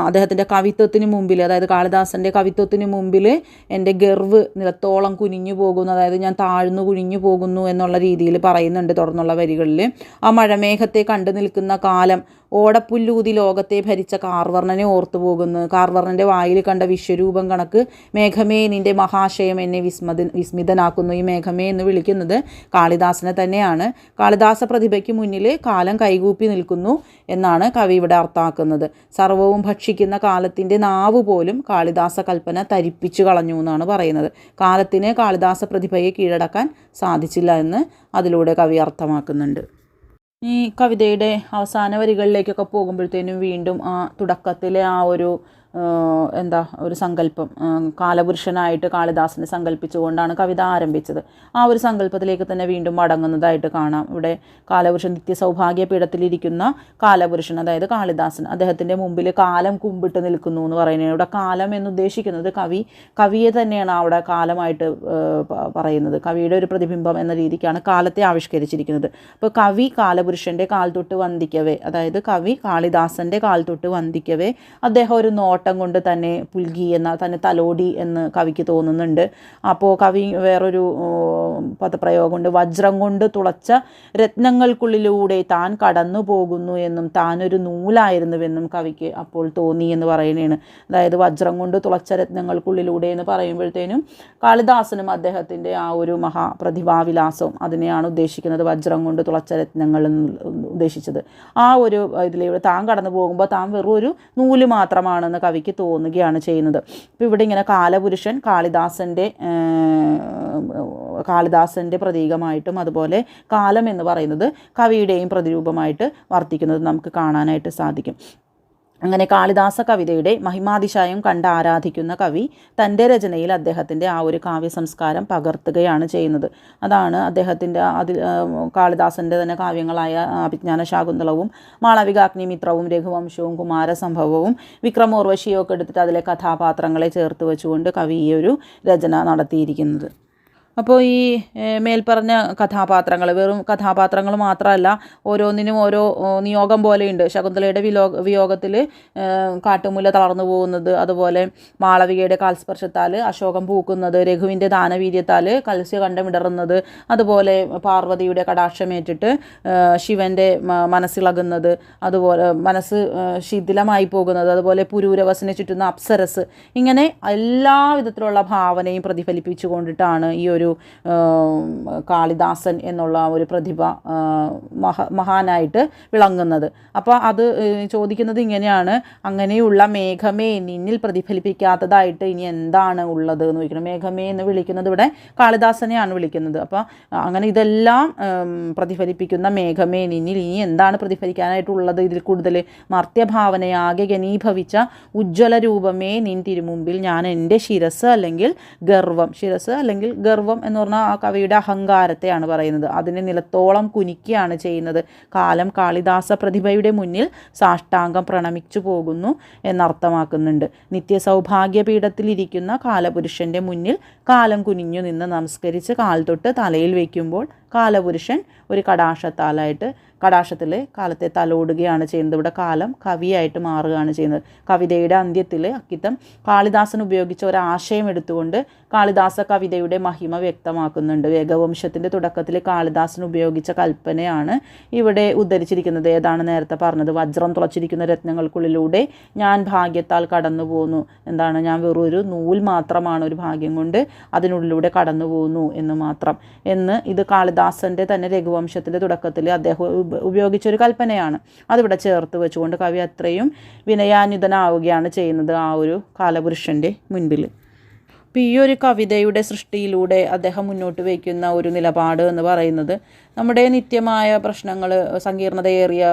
അദ്ദേഹത്തിന്റെ കവിത്വത്തിന് മുമ്പിൽ അതായത് കാളിദാസന്റെ കവിത്വത്തിന് മുമ്പിൽ എന്റെ ഗർവ് നിലത്തോളം കുനിഞ്ഞു പോകുന്നു അതായത് ഞാൻ താഴ്ന്നു കുനിഞ്ഞു പോകുന്നു എന്നുള്ള രീതിയിൽ പറയുന്നുണ്ട് തുടർന്നുള്ള വരികളിൽ. ആ മഴമേഘത്തെ കണ്ടു നിൽക്കുന്ന കാലം ഓടപ്പുല്ലൂതി ലോകത്തെ ഭരിച്ച കാർവർണനെ ഓർത്തു പോകുന്നു കാർവർണന്റെ വായിൽ കണ്ട വിശ്വരൂപം കണക്ക് മേഘമേ നിന്റെ മഹാശയം എന്നെ വിസ്മത വിസ്മിതനാക്കുന്നു ഈ മേഘമേ എന്ന് വിളിക്കുന്നത് കാളിദാസനെ തന്നെയാണ്. കാളിദാസ പ്രതിഭയ്ക്ക് മുന്നിൽ കാലം കൈകൂപ്പി നിൽക്കുന്നു എന്നാണ് കവി ഇവിടെ അർത്ഥാക്കുന്നത് സർവവും ഭക്ഷിക്കുന്ന കാലത്തിന്റെ നാവ് പോലും കാളിദാസ കൽപ്പന തരിപ്പിച്ചു കളഞ്ഞു എന്നാണ് പറയുന്നത്. കാലത്തിന് കാളിദാസ പ്രതിഭയെ കീഴടക്കാൻ സാധിച്ചില്ല എന്ന് അതിലൂടെ കവി അർത്ഥമാക്കുന്നുണ്ട്. ഈ കവിതയുടെ അവസാന വരികളിലേക്കൊക്കെ പോകുമ്പോഴത്തേനും വീണ്ടും ആ തുടക്കത്തിലെ ആ ഒരു എന്താ ഒരു സങ്കല്പം. കാലപുരുഷനായിട്ട് കാളിദാസനെ സങ്കല്പിച്ചുകൊണ്ടാണ് കവിത ആരംഭിച്ചത്. ആ ഒരു സങ്കല്പത്തിലേക്ക് തന്നെ വീണ്ടും മടങ്ങുന്നതായിട്ട് കാണാം. ഇവിടെ കാലപുരുഷൻ നിത്യ സൗഭാഗ്യ പീഠത്തിലിരിക്കുന്ന കാലപുരുഷൻ അതായത് കാളിദാസൻ അദ്ദേഹത്തിന്റെ മുമ്പിൽ കാലം കുമ്പിട്ട് നിൽക്കുന്നു എന്ന് പറയുന്നത്. ഇവിടെ കാലം എന്ന് ഉദ്ദേശിക്കുന്നത് കവി കവിയെ തന്നെയാണ് അവിടെ കാലമായിട്ട് പറയുന്നത്. കവിയുടെ ഒരു പ്രതിബിംബം എന്ന രീതിക്കാണ് കാലത്തെ ആവിഷ്കരിച്ചിരിക്കുന്നത്. അപ്പോൾ കവി കാലപുരുഷന്റെ കാൽ തൊട്ട് വന്ദിക്കവേ അതായത് കവി കാളിദാസന്റെ കാൽ തൊട്ട് വന്ദിക്കവേ അദ്ദേഹം ഒരു നോട്ടം കൊണ്ട് തന്നെ പുൽകി എന്ന തന്നെ തലോടി എന്ന് കവിക്ക് തോന്നുന്നുണ്ട്. അപ്പോൾ കവി വേറൊരു പദപ്രയോഗമുണ്ട് വജ്രം കൊണ്ട് തുളച്ച രത്നങ്ങൾക്കുള്ളിലൂടെ താൻ കടന്നു പോകുന്നു എന്നും താനൊരു നൂലായിരുന്നുവെന്നും കവിക്ക് അപ്പോൾ തോന്നി എന്ന് പറയുന്നതാണ്. അതായത് വജ്രം കൊണ്ട് തുളച്ച രത്നങ്ങൾക്കുള്ളിലൂടെ എന്ന് പറയുമ്പോഴത്തേനും കാളിദാസനും അദ്ദേഹത്തിന്റെ ആ ഒരു മഹാപ്രതിഭാവിലാസവും അതിനെയാണ് ഉദ്ദേശിക്കുന്നത്. വജ്രം കൊണ്ട് തുളച്ച രത്നങ്ങൾ ഉദ്ദേശിച്ചത്. ആ ഒരു ഇതിലൂടെ താൻ കടന്നു പോകുമ്പോൾ താൻ വെറും ഒരു നൂൽ മാത്രമാണെന്ന് കവിക്ക് തോന്നുകയാണ് ചെയ്യുന്നത്. ഇപ്പോൾ ഇവിടെ ഇങ്ങനെ കാലപുരുഷൻ കാളിദാസന്റെ കാളിദാസന്റെ പ്രതീകമായിട്ടും അതുപോലെ കാലം എന്ന് പറയുന്നത് കവിയുടെയും പ്രതിരൂപമായിട്ട് വർത്തിക്കുന്നത് നമുക്ക് കാണാനായിട്ട് സാധിക്കും. അങ്ങനെ കാളിദാസ കവിതയുടെ മഹിമാതിശയം കണ്ട് ആരാധിക്കുന്ന കവി തന്റെ രചനയിൽ അദ്ദേഹത്തിന്റെ ആ ഒരു കാവ്യ സംസ്കാരം പകർത്തുകയാണ് ചെയ്യുന്നത്. അതാണ് അദ്ദേഹത്തിന്റെ അതിൽ കാളിദാസന്റെ തന്നെ കാവ്യങ്ങളായ അഭിജ്ഞാന ശാകുന്തളവും മാളവികാഗ്നിമിത്രവും രഘുവംശവും കുമാരസംഭവവും വിക്രമോർവശിയൊക്കെ എടുത്തിട്ട് അതിലെ കഥാപാത്രങ്ങളെ ചേർത്ത് വെച്ചുകൊണ്ട് കവി ഈ ഒരു രചന നടത്തിയിരിക്കുന്നത്. അപ്പോൾ ഈ മേൽപ്പറഞ്ഞ കഥാപാത്രങ്ങൾ വെറും കഥാപാത്രങ്ങൾ മാത്രമല്ല ഓരോന്നിനും ഓരോ നിയോഗം പോലെയുണ്ട്. ശകുന്തളയുടെ വിലോ വിയോഗത്തിൽ കാട്ടുമുല്ല തളർന്നു പോകുന്നത് അതുപോലെ മാളവികയുടെ കാൽസ്പർശത്താൽ അശോകം പൂക്കുന്നത് രഘുവിന്റെ ദാനവീര്യത്താൽ കൽസ്യകണ്ഠമിടറുന്നത് അതുപോലെ പാർവതിയുടെ കടാക്ഷമേറ്റിട്ട് ശിവന്റെ മനസ്സിളകുന്നത് അതുപോലെ മനസ്സ് ശിഥിലമായി പോകുന്നത് അതുപോലെ പുരൂരവസിനെ ചുറ്റുന്ന അപ്സരസ് ഇങ്ങനെ എല്ലാ വിധത്തിലുള്ള ഭാവനയും പ്രതിഫലിപ്പിച്ചു കൊണ്ടിട്ടാണ് ഈ ഒരു ഏം, കാളിദാസൻ എന്നുള്ള ഒരു പ്രതിഭ മഹ മഹാനായിട്ട് വിളങ്ങുന്നത്. അപ്പോൾ അത് ചോദിക്കുന്നത് ഇങ്ങനെയാണ്. അങ്ങനെയുള്ള മേഘമേ നിന്നിൽ പ്രതിഫലിപ്പിക്കാത്തതായിട്ട് ഇനി എന്താണ് ഉള്ളത് എന്ന് ചോദിക്കണം. മേഘമേ എന്ന് വിളിക്കുന്നത് ഇവിടെ കാളിദാസനെയാണ് വിളിക്കുന്നത്. അപ്പോൾ അങ്ങനെ ഇതെല്ലാം പ്രതിഫലിപ്പിക്കുന്ന മേഘമേ നിന്നിൽ ഇനി എന്താണ് പ്രതിഫലിക്കാനായിട്ടുള്ളത്? ഇതിൽ കൂടുതൽ മർത്യഭാവനയാകെ ഘനീഭവിച്ച ഉജ്ജ്വല രൂപമേ നിൻ തിരുമുമ്പിൽ ഞാൻ എന്റെ ശിരസ് അല്ലെങ്കിൽ ഗർവം. ശിരസ് അല്ലെങ്കിൽ ഗർവം എന്ന് പറഞ്ഞാൽ ആ കവിയുടെ അഹങ്കാരത്തെയാണ് പറയുന്നത്. അതിനെ നിലത്തോളം കുനിക്കുകയാണ് ചെയ്യുന്നത്. കാലം കാളിദാസ പ്രതിഭയുടെ മുന്നിൽ സാഷ്ടാംഗം പ്രണമിച്ചു പോകുന്നു എന്നർത്ഥമാക്കുന്നുണ്ട് നിത്യ സൗഭാഗ്യപീഠത്തിലിരിക്കുന്ന കാലപുരുഷന്റെ മുന്നിൽ കാലം കുനിഞ്ഞു നിന്ന് നമസ്കരിച്ച് കാൽ തൊട്ട് തലയിൽ വയ്ക്കുമ്പോൾ കാലപുരുഷൻ ഒരു കടാക്ഷത്താലായിട്ട് കടാക്ഷത്തിൽ കാലത്തെ തലോടുകയാണ് ചെയ്യുന്നത്. ഇവിടെ കാലം കവിയായിട്ട് മാറുകയാണ് ചെയ്യുന്നത്. കവിതയുടെ അന്ത്യത്തിൽ അക്കിത്തം കാളിദാസൻ ഉപയോഗിച്ച ഒരു ആശയം എടുത്തുകൊണ്ട് കാളിദാസ കവിതയുടെ മഹിമ വ്യക്തമാക്കുന്നുണ്ട്. വേഗവംശത്തിന്റെ തുടക്കത്തിൽ കാളിദാസൻ ഉപയോഗിച്ച കൽപ്പനയാണ് ഇവിടെ ഉദ്ധരിച്ചിരിക്കുന്നത്. ഏതാണ് നേരത്തെ പറഞ്ഞത്? വജ്രം തുളച്ചിരിക്കുന്ന രത്നങ്ങൾക്കുള്ളിലൂടെ ഞാൻ ഭാഗ്യത്താൽ കടന്നു പോകുന്നു എന്താണ്? ഞാൻ വെറും ഒരു നൂൽ മാത്രമാണ് ഒരു ഭാഗ്യം കൊണ്ട് അതിനുള്ളിലൂടെ കടന്നു പോകുന്നു എന്ന് മാത്രം. എന്ന് ഇത് കാളിദാസന്റെ തന്നെ രഘുവംശത്തിന്റെ തുടക്കത്തിൽ അദ്ദേഹം ഉപ- ഉപയോഗിച്ചൊരു കൽപ്പനയാണ്. അതിവിടെ ചേർത്ത് വെച്ചുകൊണ്ട് കവി അത്രയും വിനയാന്യുതനാവുകയാണ് ചെയ്യുന്നത് ആ ഒരു കാലപുരുഷന്റെ മുൻപിൽ അപ്പോൾ ഈ ഒരു കവിതയുടെ സൃഷ്ടിയിലൂടെ അദ്ദേഹം മുന്നോട്ട് വയ്ക്കുന്ന ഒരു നിലപാട് എന്ന് പറയുന്നത് നമ്മുടെ നിത്യമായ പ്രശ്നങ്ങൾ സങ്കീർണതയേറിയ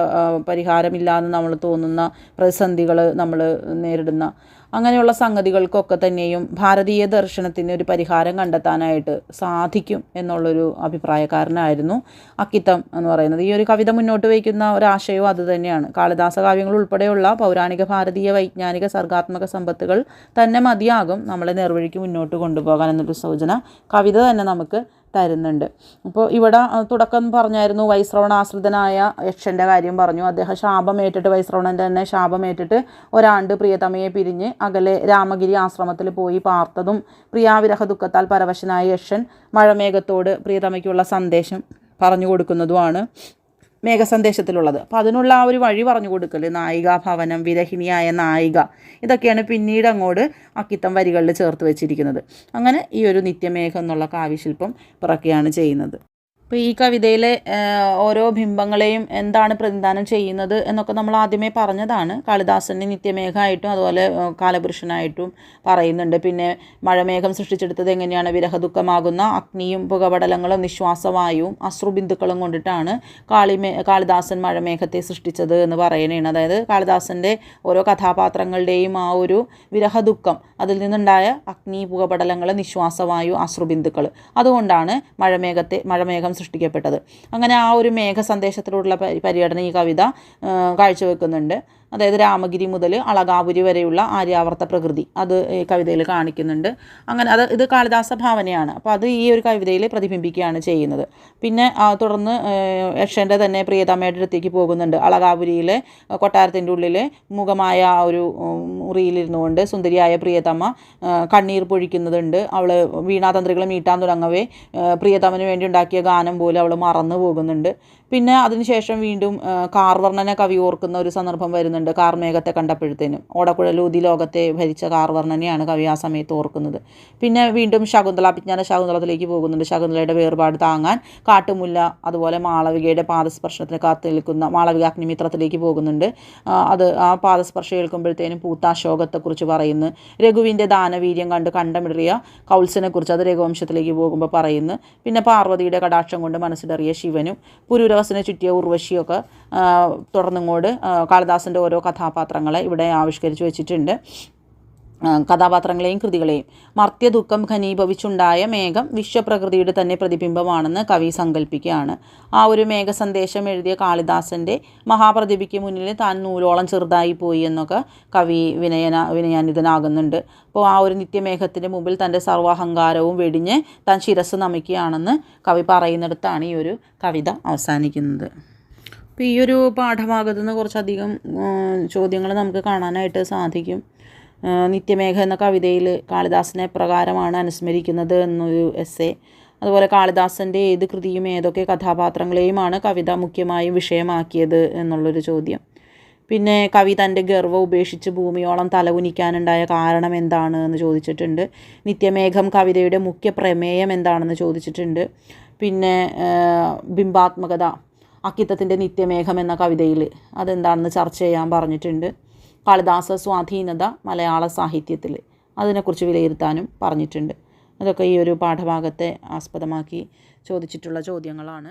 പരിഹാരമില്ലാന്ന് നമ്മൾ തോന്നുന്ന പ്രതിസന്ധികൾ നമ്മൾ നേരിടുന്ന അങ്ങനെയുള്ള സംഗതികൾക്കൊക്കെ തന്നെയും ഭാരതീയ ദർശനത്തിന് ഒരു പരിഹാരം കണ്ടെത്താനായിട്ട് സാധിക്കും എന്നുള്ളൊരു അഭിപ്രായക്കാരനായിരുന്നു അക്കിത്തം എന്ന് പറയുന്നത്. ഈ ഒരു കവിത മുന്നോട്ട് വയ്ക്കുന്ന ഒരാശയവും അത് തന്നെയാണ്. കാളിദാസ കാവ്യങ്ങൾ ഉൾപ്പെടെയുള്ള പൗരാണിക ഭാരതീയ വൈജ്ഞാനിക സർഗാത്മക സമ്പത്തുകൾ തന്നെ മതിയാകും നമ്മളെ നേർവഴിക്ക് മുന്നോട്ട് കൊണ്ടുപോകാൻ എന്നൊരു സൂചന. കവിത തന്നെ നമുക്ക് തരുന്നുണ്ട്. അപ്പോൾ ഇവിടെ തുടക്കം പറഞ്ഞായിരുന്നു വൈശ്രവണാശ്രിതനായ യക്ഷന്റെ കാര്യം പറഞ്ഞു. അദ്ദേഹം ശാപമേറ്റിട്ട് വൈശ്രവണന്റെ തന്നെ ശാപമേറ്റിട്ട് ഒരാണ്ട് പ്രിയതമയെ പിരിഞ്ഞ് അകലെ രാമഗിരി ആശ്രമത്തിൽ പോയി പാർത്തതും പ്രിയാവിരഹ ദുഃഖത്താൽ പരവശനായ യക്ഷൻ മഴമേഘത്തോട് പ്രിയതമയ്ക്കുള്ള സന്ദേശം പറഞ്ഞു കൊടുക്കുന്നതുമാണ്. മേഘസന്ദേശത്തിലുള്ളത്. അപ്പോൾ അതിനുള്ള ആ ഒരു വഴി പറഞ്ഞു കൊടുക്കൽ നായിക ഭവനം വിരഹിണിയായ നായിക. ഇതൊക്കെയാണ് പിന്നീട് അങ്ങോട്ട് അക്കിത്തം വരികളിൽ ചേർത്ത് വെച്ചിരിക്കുന്നത്. അങ്ങനെ ഈ ഒരു നിത്യമേഘം എന്നുള്ള കാവ്യശില്പം പിറക്കുകയാണ് ചെയ്യുന്നത്. അപ്പോൾ ഈ കവിതയിലെ ഓരോ ബിംബങ്ങളെയും എന്താണ് പ്രതിനിധാനം ചെയ്യുന്നത് എന്നൊക്കെ നമ്മൾ ആദ്യമേ പറഞ്ഞതാണ്. കാളിദാസനെ നിത്യമേഘമായിട്ടും അതുപോലെ കാലപുരുഷനായിട്ടും പറയുന്നുണ്ട്. പിന്നെ മഴമേഘം സൃഷ്ടിച്ചെടുത്തത് എങ്ങനെയാണ്? വിരഹദുഃഖമാകുന്ന അഗ്നിയും പുകപടലങ്ങളും നിശ്വാസവായുവും അശ്രുബിന്ദുക്കളും കൊണ്ടിട്ടാണ് കാളിമേ കാളിദാസൻ മഴമേഘത്തെ സൃഷ്ടിച്ചത് എന്ന് പറയുന്നതാണ്. അതായത് കാളിദാസന്റെ ഓരോ കഥാപാത്രങ്ങളുടെയും ആ ഒരു വിരഹദുഃഖം അതിൽ നിന്നുണ്ടായ അഗ്നി പുകപടലങ്ങൾ നിശ്വാസവായു അശ്രുബിന്ദുക്കൾ. അതുകൊണ്ടാണ് മഴമേഘത്തെ മഴമേഘം സൃഷ്ടിക്കപ്പെട്ടത്. അങ്ങനെ ആ ഒരു മേഘ സന്ദേശത്തിലൂടെയുള്ള പരി- പര്യടനം ഈ കവിത കാഴ്ചവെക്കുന്നുണ്ട്. അതായത് രാമഗിരി മുതൽ അളകാപുരി വരെയുള്ള ആര്യാവർത്ത പ്രകൃതി അത് കവിതയിൽ കാണിക്കുന്നുണ്ട്. അങ്ങനെ അത് ഇത് കാളിദാസ ഭാവനയാണ്. അപ്പോൾ അത് ഈ ഒരു കവിതയിൽ പ്രതിബിംബിക്കുകയാണ് ചെയ്യുന്നത്. പിന്നെ തുടർന്ന് യക്ഷന്റെ തന്നെ പ്രിയതമ്മയുടെ അടുത്തേക്ക് പോകുന്നുണ്ട്. അളകാപുരിയിലെ കൊട്ടാരത്തിന്റെ ഉള്ളിൽ മുഖമായ ഒരു ഉം, മുറിയിലിരുന്നു കൊണ്ട് സുന്ദരിയായ പ്രിയതമ്മ കണ്ണീർ പൊഴിക്കുന്നതുണ്ട്. അവൾ വീണാതന്ത്രികളെ മീട്ടാൻ തുടങ്ങവേ പ്രിയതമ്മന് വേണ്ടി ഉണ്ടാക്കിയ ഗാനം പോലും അവൾ മറന്നു പോകുന്നുണ്ട്. പിന്നെ അതിനുശേഷം വീണ്ടും കാർവർണനെ കവി ഓർക്കുന്ന ഒരു സന്ദർഭം വരുന്നുണ്ട് കാർമേഘത്തെ കണ്ടപ്പോഴത്തേനും. ഓടക്കുഴലൂതി ലോകത്തെ ഭരിച്ച കാർവർണനെയാണ് കവി ആ സമയത്ത് ഓർക്കുന്നത്. പിന്നെ വീണ്ടും ശകുന്തള അഭിജ്ഞാന ശകുന്തളത്തിലേക്ക് പോകുന്നുണ്ട്. ശകുന്തളയുടെ വേർപാട് താങ്ങാൻ കാട്ടുമുല്ല അതുപോലെ മാളവികയുടെ പാദസ്പർശനത്തിന് കാത്തു നിൽക്കുന്ന മാളവിക അഗ്നിമിത്രത്തിലേക്ക് പോകുന്നുണ്ട്. അത് ആ പാദസ്പർശം കേൾക്കുമ്പോഴത്തേനും പൂത്ത അശോകത്തെക്കുറിച്ച് പറയുന്നു. രഘുവിന്റെ ദാനവീര്യം കണ്ട് കണ്ടമിടറിയ കൗത്സനെക്കുറിച്ച് അത് രഘുവംശത്തിലേക്ക് പോകുമ്പോൾ പറയുന്നു. പിന്നെ പാർവതിയുടെ കടാക്ഷം കൊണ്ട് മനസ്സിലറിയ ശിവനും പുരൂരവസനെ ചുറ്റിയ ഉർവശിയൊക്കെ തുടർന്നിങ്ങോട് കാളിദാസന്റെ ഓരോ കഥാപാത്രങ്ങളെ ഇവിടെ ആവിഷ്കരിച്ച് വെച്ചിട്ടുണ്ട്. കഥാപാത്രങ്ങളെയും കൃതികളെയും. മർത്യദുഃഖം ഘനീഭവിച്ചുണ്ടായ മേഘം വിശ്വപ്രകൃതിയുടെ തന്നെ പ്രതിബിംബമാണെന്ന് കവി സങ്കല്പിക്കുകയാണ് ആ ഒരു മേഘ സന്ദേശം എഴുതിയ കാളിദാസന്റെ മഹാപ്രതിഭയ്ക്ക് മുന്നിൽ താൻ നൂലോളം ചെറുതായി പോയി എന്നൊക്കെ കവി വിനയന വിനയാനിതനാകുന്നുണ്ട്. അപ്പോൾ ആ ഒരു നിത്യമേഘത്തിന്റെ മുമ്പിൽ തന്റെ സർവാഹങ്കാരവും വെടിഞ്ഞ് താൻ ശിരസ് നമിക്കുകയാണെന്ന് കവി പറയുന്നിടത്താണ് ഈ ഒരു കവിത അവസാനിക്കുന്നത്. അപ്പോൾ ഈ ഒരു പാഠഭാഗത്തു നിന്ന് കുറച്ചധികം ചോദ്യങ്ങൾ നമുക്ക് കാണാനായിട്ട് സാധിക്കും. നിത്യമേഘ എന്ന കവിതയിൽ കാളിദാസനെ പ്രകാരമാണ് അനുസ്മരിക്കുന്നത് എന്നൊരു എസ് എ അതുപോലെ കാളിദാസന്റെ ഏത് കൃതിയും ഏതൊക്കെ കഥാപാത്രങ്ങളെയുമാണ് കവിത മുഖ്യമായും വിഷയമാക്കിയത് എന്നുള്ളൊരു ചോദ്യം. പിന്നെ കവി തന്റെ ഗർവം ഉപേക്ഷിച്ച് ഭൂമിയോളം തലകുനിക്കാനുണ്ടായ കാരണം എന്താണ് എന്ന് ചോദിച്ചിട്ടുണ്ട്. നിത്യമേഘം കവിതയുടെ മുഖ്യ പ്രമേയം എന്താണെന്ന് ചോദിച്ചിട്ടുണ്ട്. പിന്നെ ബിംബാത്മകത അക്കിത്തത്തിന്റെ നിത്യമേഘം എന്ന കവിതയിൽ അതെന്താണെന്ന് ചർച്ച ചെയ്യാൻ പറഞ്ഞിട്ടുണ്ട്. കാളിദാസ സ്വാധീനത മലയാള സാഹിത്യത്തിൽ അതിനെക്കുറിച്ച് വിലയിരുത്താനും പറഞ്ഞിട്ടുണ്ട്. അതൊക്കെ ഈ ഒരു പാഠഭാഗത്തെ ആസ്പദമാക്കി ചോദിച്ചിട്ടുള്ള ചോദ്യങ്ങളാണ്.